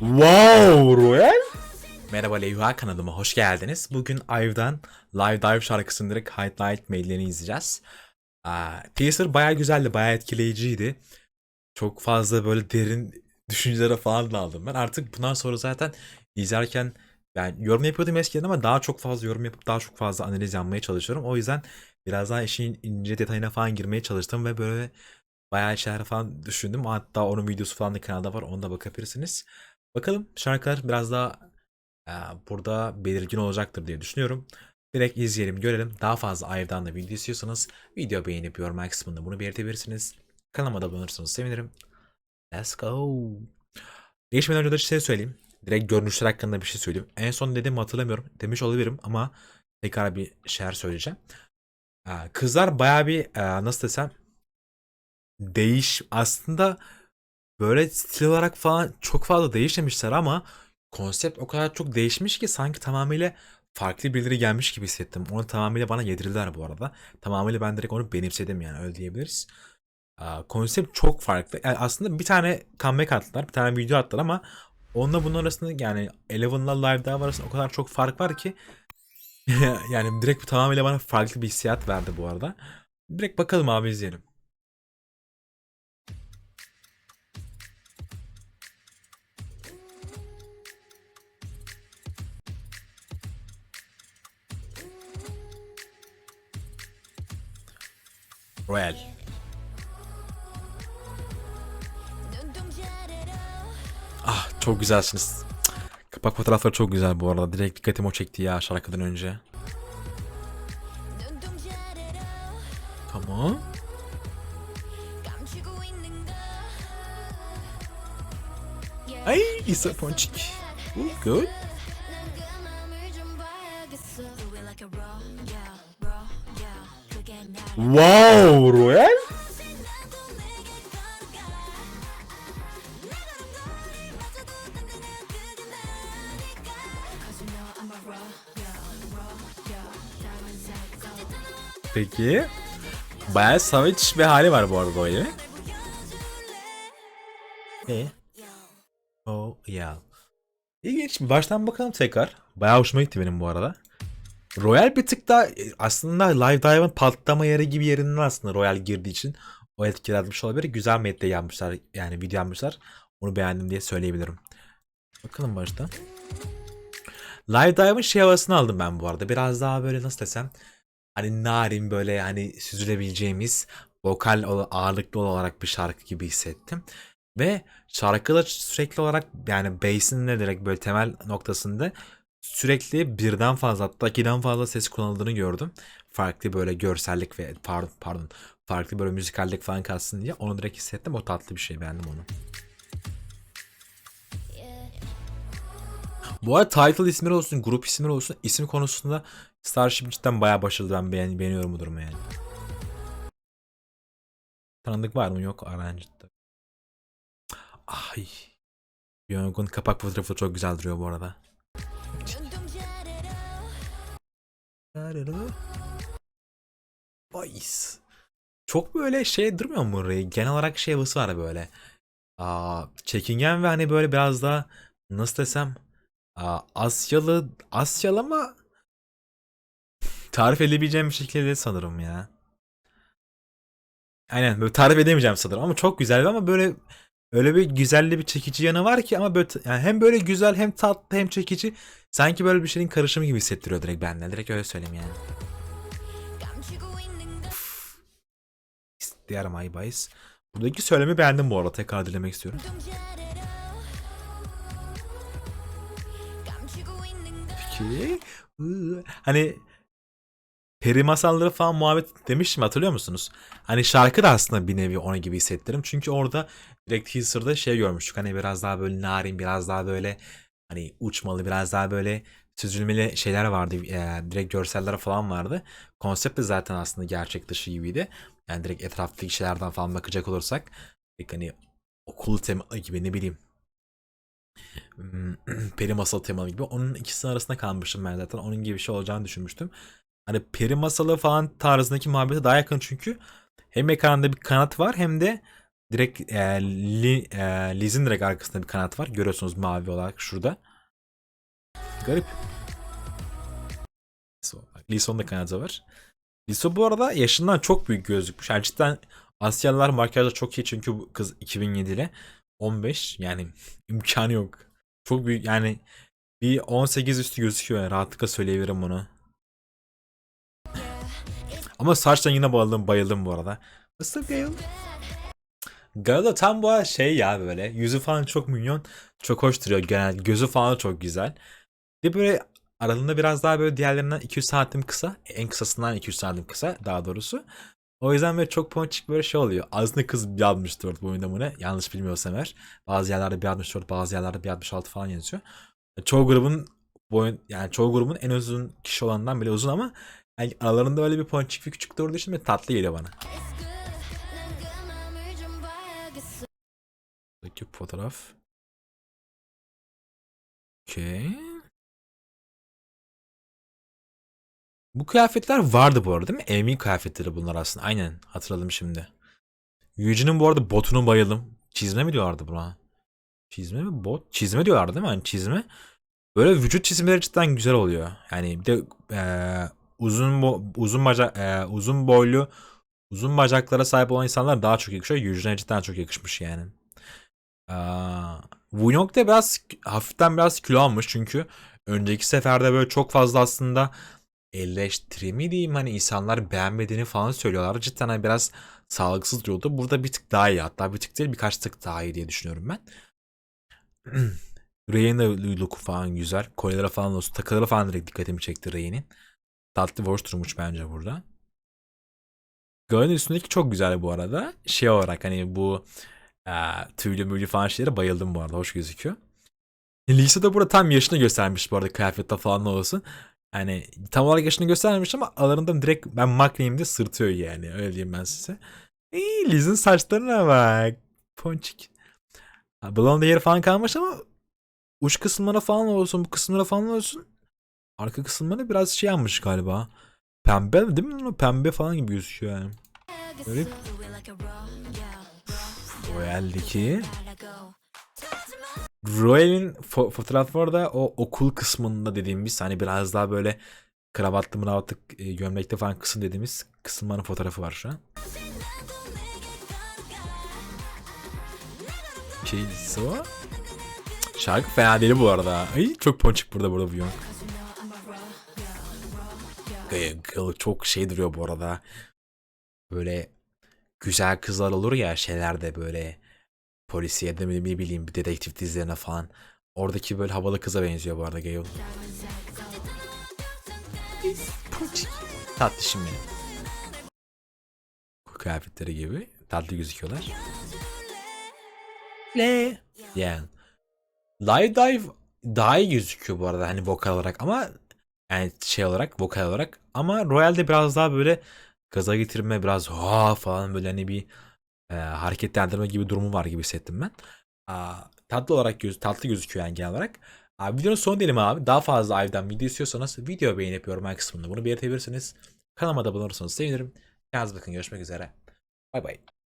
Wow Royal. Merhaba Leyva kanalıma hoş geldiniz. Bugün Ive'dan Live Dive şarkısının direkt highlight maillerini izleyeceğiz. Aa, teaser baya güzeldi, baya etkileyiciydi. Çok fazla böyle derin düşüncelere falan daldım ben. Artık bundan sonra zaten izlerken ben yorum yapıyordum eskiden ama daha çok fazla yorum yapıp daha çok fazla analiz yapmaya çalışıyorum. O yüzden biraz daha işin ince detayına falan girmeye çalıştım ve böyle bayağı şeyler falan düşündüm. Hatta onun videosu falan da kanalda var. Ona da bakabilirsiniz. Bakalım şarkılar biraz daha e, burada belirgin olacaktır diye düşünüyorum. Direkt izleyelim, görelim. Daha fazla Ive'dan da video istiyorsanız video beğenip yorum kısmında bunu belirtebilirsiniz. Kanalıma da abone olursanız sevinirim. Let's go. Geçmeden önce de şey söyleyeyim. Direkt görünüşler hakkında bir şey söyleyeyim. En son dediğimi hatırlamıyorum. Demiş olabilirim ama tekrar bir şeyler söyleyeceğim. E, Kızlar bayağı bir e, nasıl desem değiş aslında böyle stil olarak falan çok fazla değişmemişler ama konsept o kadar çok değişmiş ki sanki tamamıyla farklı birileri gelmiş gibi hissettim. Onu tamamıyla bana yedirdiler bu arada. Tamamıyla ben direkt onu benimsedim yani öyle diyebiliriz. Konsept çok farklı. Yani aslında bir tane comeback attılar, bir tane video attılar ama onunla bunun arasında yani Eleven'la Live Dive arasında o kadar çok fark var ki yani direkt tamamıyla bana farklı bir hissiyat verdi bu arada. Direkt bakalım abi izleyelim. Royal. Ah çok güzelsiniz. Kapak fotoğrafları çok güzel bu arada. Direkt dikkatimi o çekti ya şarkıdan önce. Tamam. Ay İsa Ponçik. Good. Wow Royal. Peki. Bayağı savage bir hali var bu arada böyle. E? Oh ya. İlginç. Bir baştan bakalım tekrar. Bayağı hoşuma gitti benim bu arada. Royal bir tık daha e, aslında Live Dive'ın patlama yeri gibi yerinden aslında Royal girdiği için o etkilenmiş olabilir. Güzel medya yapmışlar. Yani video yapmışlar. Onu beğendim diye söyleyebilirim. Bakalım baştan. Live Dive'ın şey havasını aldım ben bu arada. Biraz daha böyle nasıl desem hani narin böyle hani süzülebileceğimiz vokal ağırlıklı olarak bir şarkı gibi hissettim. Ve şarkıda sürekli olarak yani bass'in de direkt böyle temel noktasında sürekli birden fazla hatta ikiden fazla ses kullanıldığını gördüm. Farklı böyle görsellik ve pardon, pardon farklı böyle müzikallik falan kalsın diye onu direkt hissettim. O tatlı bir şey beğendim onu. Bu arada title isimleri olsun, grup isimleri olsun, isim konusunda Starship cidden bayağı başarılı. Ben beğen beğeniyorum bu durumu yani. Tanıdık var mı? Yok. Arancı'da. Ay. Young'un kapak fotoğrafı çok güzel duruyor bu arada. Boys. Çok böyle şey durmuyor mu Ray? Genel olarak şey havası var böyle. Aa, çekingen ve hani böyle biraz daha nasıl desem aa, Asyalı Asyalı ama tarif edebileceğim bir şekilde sanırım ya. Aynen böyle tarif edemeyeceğim sanırım ama çok güzel ama böyle öyle bir güzelli bir çekici yanı var ki ama böyle yani hem böyle güzel hem tatlı hem çekici sanki böyle bir şeyin karışımı gibi hissettiriyor direkt benden. Direkt öyle söyleyeyim yani. Diğer My Boys. Buradaki söylemi beğendim bu arada. Tekrar dilemek istiyorum. Peki. Hani peri masalları falan muhabbet demiştim hatırlıyor musunuz? Hani şarkı da aslında bir nevi ona gibi hissettirim. Çünkü orada direkt teaser'da şey görmüştük. Hani biraz daha böyle narin, biraz daha böyle hani uçmalı, biraz daha böyle süzülmeli şeyler vardı. Ee, direkt görseller falan vardı. Konsept de zaten aslında gerçek dışı gibiydi. Yani direkt etraftaki şeylerden falan bakacak olursak direkt hani okul tema gibi ne bileyim Hmm, peri masal temalı gibi. Onun ikisinin arasında kalmıştım ben zaten. Onun gibi bir şey olacağını düşünmüştüm. Hani peri masalı falan tarzındaki muhabbete daha yakın çünkü hem ekranda bir kanat var hem de direkt e, Li, e, Liz'in direkt arkasında bir kanat var. Görüyorsunuz mavi olarak şurada. Garip. Lison'un da kanadı var. Liso bu arada yaşından çok büyük gözükmüş. Yani cidden Asyalılar makyajda çok iyi çünkü bu kız 2007'li. 15 yani imkanı yok. Çok büyük yani bir 18 üstü gözüküyor yani rahatlıkla söyleyebilirim bunu. Ama saçtan yine bayıldım bayıldım bu arada. What's up Gale? Gale da tam bu şey ya böyle yüzü falan çok minyon çok hoş duruyor genel gözü falan çok güzel. Bir böyle aralığında biraz daha böyle diğerlerinden 200 santim kısa en kısasından 200 santim kısa daha doğrusu. O yüzden böyle çok ponçik böyle şey oluyor. Aslında kız 1.64 boyunda mı ne? Yanlış bilmiyorsam eğer. Bazı yerlerde 1.64 bazı yerlerde 1.66 falan yazıyor. Çoğu grubun boyun yani çoğu grubun en uzun kişi olanından bile uzun ama yani aralarında böyle bir ponçik bir küçük doğru için tatlı geliyor bana. Peki fotoğraf. Okey. Bu kıyafetler vardı bu arada değil mi? Emin kıyafetleri bunlar aslında. Aynen hatırladım şimdi. Yuji'nin bu arada botunu bayıldım. Çizme mi diyorlardı buna? Çizme mi? Bot? Çizme diyorlar değil mi? Yani çizme. Böyle vücut çizimleri cidden güzel oluyor. Yani bir de eee, uzun bo uzun bacak eee, uzun boylu uzun bacaklara sahip olan insanlar daha çok yakışıyor. Yuji'ne cidden çok yakışmış yani. Aa, Wunyoung da biraz hafiften biraz kilo almış çünkü önceki seferde böyle çok fazla aslında eleştirimi diyeyim hani insanlar beğenmediğini falan söylüyorlar. Cidden hani biraz sağlıksız duruyordu. Burada bir tık daha iyi hatta bir tık değil birkaç tık daha iyi diye düşünüyorum ben. Ray'in de look'u falan güzel. Kolyeleri falan olsun. Takıları falan direkt dikkatimi çekti Ray'nin. Tatlı durmuş bence burada. Gölün üstündeki çok güzel bu arada. Şey olarak hani bu e, tüylü mülü falan şeylere bayıldım bu arada. Hoş gözüküyor. Lisa da burada tam yaşını göstermiş bu arada kıyafette falan da olsun. Yani tam olarak yaşını göstermemiş ama aralarında direkt ben makleyim de sırtıyor yani. Öyle diyeyim ben size. İyi Liz'in saçlarına bak. Ponçik. Blonde yeri falan kalmış ama uç kısımlara falan olsun bu kısımlara falan olsun. Arka kısımları biraz şey yanmış galiba. Pembe değil mi? Pembe falan gibi gözüküyor yani. Garip. Royal'deki Royal'in fo- fotoğrafı orada o okul kısmında dediğimiz hani biraz daha böyle kravatlı mıravatlı e, gömlekte falan kısım dediğimiz kısımların fotoğrafı var şu an. Şey o. Şarkı fena değil bu arada. Ay çok ponçik burada burada bu yok. Çok şey duruyor bu arada. Böyle güzel kızlar olur ya şeylerde böyle polisiye de ne bileyim bir dedektif dizilerine falan. Oradaki böyle havalı kıza benziyor bu arada Gale. Tatlışım benim. Kıyafetleri gibi tatlı gözüküyorlar. Ne? Yani. Live Dive daha iyi gözüküyor bu arada hani vokal olarak ama yani şey olarak vokal olarak ama Royal'de biraz daha böyle gaza getirme biraz ha falan böyle hani bir e, hareketlendirme gibi durumu var gibi hissettim ben. Aa, tatlı olarak göz tatlı gözüküyor yani genel olarak. Abi videonun sonu diyelim abi. Daha fazla Ayv'dan video istiyorsanız video beğenip yorum kısmında bunu belirtebilirsiniz. Kanalıma da abone olursanız sevinirim. Kendinize bakın görüşmek üzere. Bay bay.